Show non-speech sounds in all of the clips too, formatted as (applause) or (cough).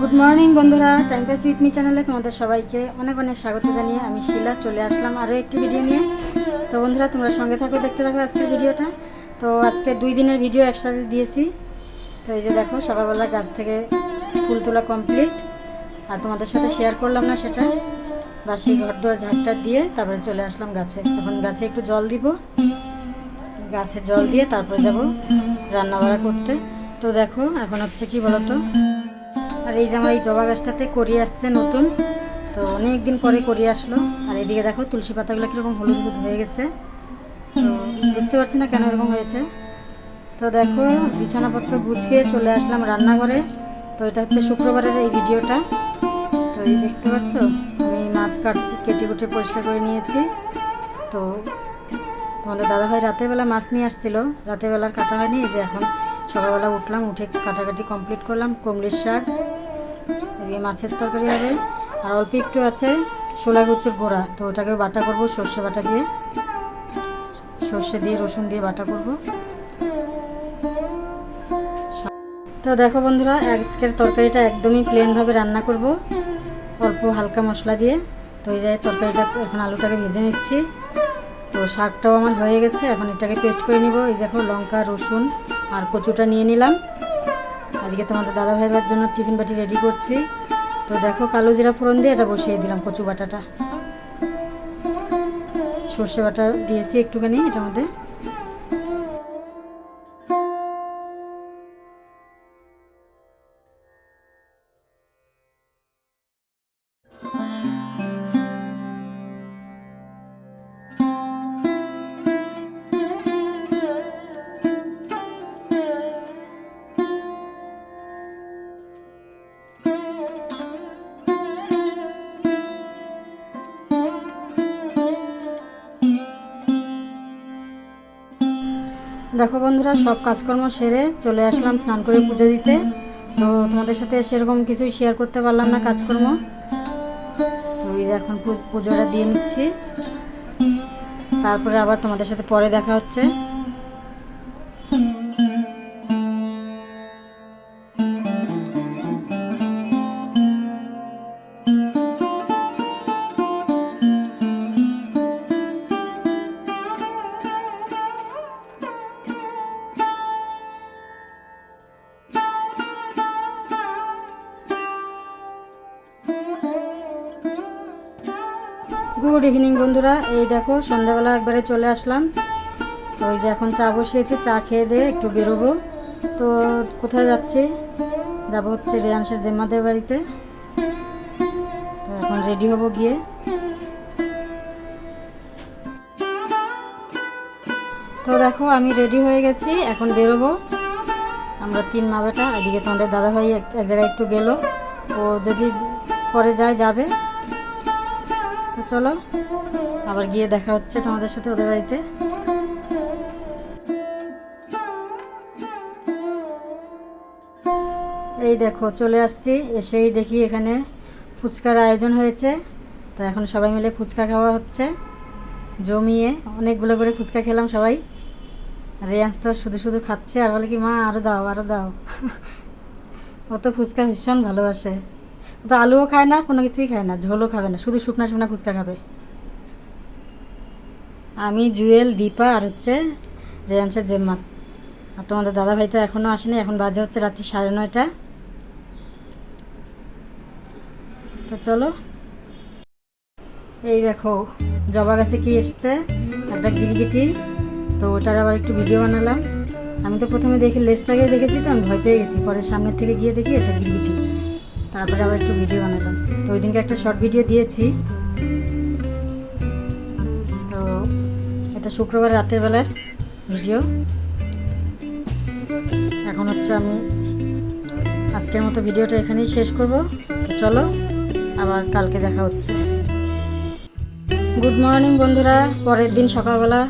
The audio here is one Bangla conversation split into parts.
গুড মর্নিং বন্ধুরা। টাইম পাস উইথ মি চ্যানেলে তোমাদের সবাইকে অনেক অনেক স্বাগত জানিয়ে আমি শিলা চলে আসলাম আরও একটি ভিডিও নিয়ে। তো বন্ধুরা, তোমরা সঙ্গে থাকো, দেখতে থাকো আজকের ভিডিওটা তো আজকে দুই দিনের ভিডিও একসাথে দিয়েছি। তো এই যে দেখো, সকালবেলা গাছ থেকে ফুল তোলা কমপ্লিট আর তোমাদের সাথে শেয়ার করলাম না সেটা। বাসি ঘর দুয়ার ঝাড়টা দিয়ে তারপরে চলে আসলাম গাছে। এখন গাছে একটু জল দিব। গাছে জল দিয়ে তারপরে যাব রান্না করতে। তো দেখো, এখন হচ্ছে কি বলতো? আর এই যে আমার এই জবা গাছটাতে করি আসছে নতুন। তো অনেক দিন পরে করি আসলো। আর এদিকে দেখো তুলসী পাতাগুলো কীরকম হলুদ হলুদ হয়ে গেছে। তো বুঝতে পারছি না কেন এরকম হয়েছে। তো দেখো বিছানাপত্র গুছিয়ে চলে আসলাম রান্নাঘরে। তো এটা হচ্ছে শুক্রবারের এই ভিডিওটা। তো এই দেখতে পাচ্ছ? আমি মাছ কাট, কেটে কুটে পরিষ্কার করে নিয়েছি। তো তোমাদের দাদাভাই রাতের বেলা মাছ নিয়ে আসছিল। রাতের বেলার কাটা হয়নি, এই যে এখন সকালবেলা উঠলাম, উঠে কাটাকাটি কমপ্লিট করলাম। কুমড়ির শাক এদিকে মাছের তরকারি হবে। আর অল্প একটু আছে শোলা গুচুর গোড়া তো ওটাকে বাটা করব সর্ষে বাটা দিয়ে। সর্ষে দিয়ে রসুন দিয়ে বাটা করব। তো দেখো বন্ধুরা, আজকের তরকারিটা একদমই প্লেনভাবে রান্না করব। অল্প হালকা মশলা দিয়ে। তো এই যে তরকারিটা এখন আলুটাকে ভেজে নিচ্ছি। তো শাকটাও আমার হয়ে গেছে। এখন এটাকে পেস্ট করে নিব। এই দেখো লঙ্কা, রসুন আর কচুটা নিয়ে নিলাম। এদিকে তোমাদের দাদা ভাইবার জন্য টিফিন বাটি রেডি করছি। তো দেখো, কালো জিরা ফোড়ন দিয়ে এটা বসিয়ে দিলাম কচু বাটাটা। সর্ষে বাটা দিয়েছি একটুখানি, এটার মধ্যে। দেখো বন্ধুরা, সব কাজকর্ম সেরে চলে আসলাম স্নান করে পুজো দিতে। তো তোমাদের সাথে সেরকম কিছুই শেয়ার করতে পারলাম না কাজকর্ম। তো এই এখন পুজোটা দিয়ে নিচ্ছি তারপরে আবার তোমাদের সাথে পরে দেখা হচ্ছে। গুড ইভিনিং বন্ধুরা। এই দেখো, সন্ধ্যাবেলা একবারে চলে আসলাম। তো যে এখন চা বসিয়েছি, চা খেয়ে দিয়ে একটু বেরোবো। তো কোথায় যাচ্ছি? যাব হচ্ছে রেয়াংশের জেম্মাদের বাড়িতে। তো এখন রেডি হব গিয়ে। তো দেখো, আমি রেডি হয়ে গেছি, এখন বেরোবো। আমরা তিন মা বেটা, এদিকে তোমাদের দাদাভাই এক জায়গায় একটু গেলো। ও যদি পরে যায়, যাবে। চলো, আবার গিয়ে দেখা হচ্ছে তোমাদের সাথে ওদের বাড়িতে। এই দেখো, চলে আসছি, এসেই দেখি এখানে ফুচকার আয়োজন হয়েছে। তো এখন সবাই মিলে ফুচকা খাওয়া হচ্ছে। জমিয়ে অনেকগুলো করে ফুচকা খেলাম সবাই। রেয়ান্স তো শুধু শুধু খাচ্ছে, আর বলে কি, মা আরও দাও আরও দাও। (laughs) ও তো ফুচকা ভীষণ ভালোবাসে। তো আলুও খায় না, কোনো কিছুই খায় না, ঝোলও খাবে না, শুধু শুকনা শুকনা ফুচকা খাবে। আমি জুয়েল, দীপা আর হচ্ছে রেয়াংশের জেম্মাত আর তোমাদের দাদা ভাই তো এখনও আসেনি, এখন বাজে হচ্ছে রাত্রি সাড়ে নয়টা। তো চলো। এই দেখো, জবা গাছে কি এসছে? একটা গিরগিটি। তো ওটার আবার একটু ভিডিও বানালাম। আমি তো প্রথমে দেখি লেজটাকে দেখেছি তো, আমি ভয় পেয়ে গেছি। পরে সামনের থেকে গিয়ে দেখি এটা গিরগিটি। তারপরে আবার একটু ভিডিও বানালাম। তো ওই দিনকে একটা শর্ট ভিডিও দিয়েছি। তো এটা শুক্রবার রাতের বেলার ভিডিও এখন হচ্ছে আমি আজকের মতো ভিডিওটা এখানেই শেষ করব। চলো, আবার কালকে দেখা হচ্ছে। গুড মর্নিং বন্ধুরা, পরের দিন সকালবেলা,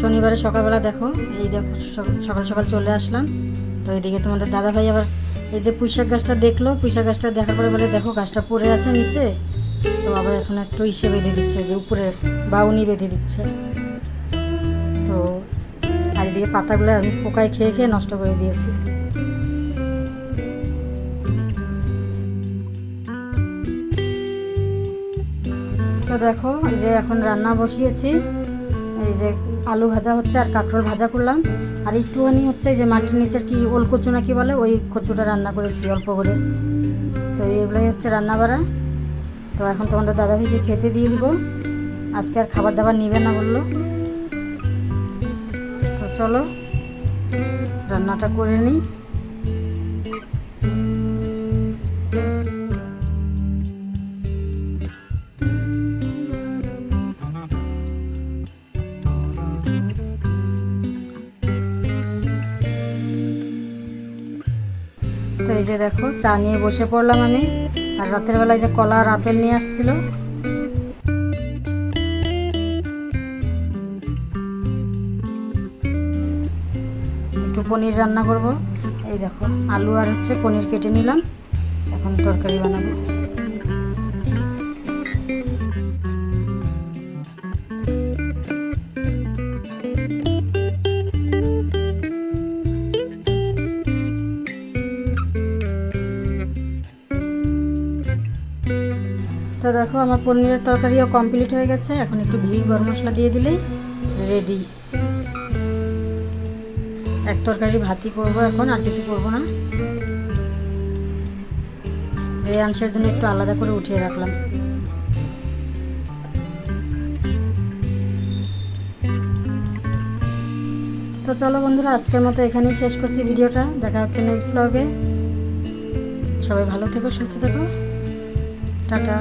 শনিবারে সকালবেলা দেখো। এই দেখো, সকাল সকাল চলে আসলাম। তো এইদিকে তোমাদের দাদা ভাই আবার এই যে পুঁইশাক গাছটা দেখল, পুঁইশাক গাছটা দেখার পরে বলে, দেখো, গাছটা পড়ে আছে নিচে। তো আবার এখন একটু ইসে বেঁধে দিচ্ছে, যে উপরের বাউনি বেঁধে দিচ্ছে। তো আর দিয়ে পাতাগুলো আমি পোকায় খেয়ে খেয়ে নষ্ট করে দিয়েছি। তো দেখো যে এখন রান্না বসিয়েছি। এই যে আলু ভাজা হচ্ছে আর কাঁকরোল ভাজা করলাম। আর একটুখানি হচ্ছে যে মাটির নিচের কি ওল কচু না কি বলে, ওই কচুটা রান্না করেছি অল্প করে। তো এগুলোই হচ্ছে রান্না বাড়া তো এখন তোমাদের দাদা দাদাভাইকে খেতে দিয়ে দিব। আজকে আর খাবার দাবার নিবে না বলল। তো চলো, রান্নাটা করে নিই। এই যে দেখো, চা নিয়ে বসে পড়লাম আমি। আর রাতের বেলায় যে কলা আর আপেল নিয়ে আসছিল। একটু পনির রান্না করব। এই দেখো, আলু আর হচ্ছে পনির কেটে নিলাম। এখন তরকারি বানাবো। তো দেখো, আমার পনিরের তরকারিও কমপ্লিট হয়ে গেছে। এখন একটু ঘি, গরম মশলা দিয়ে দিলেই রেডি এক তরকারি ভাতই করব এখন, আর কিছু করব না। রেয়াংশের জন্য একটু আলাদা করে উঠিয়ে রাখলাম। তো চলো বন্ধুরা, আজকের মতো এখানেই শেষ করছি ভিডিওটা। দেখা হচ্ছে নেক্সট ব্লগে সবাই ভালো থেকো, সুস্থ থেকো। টাটা।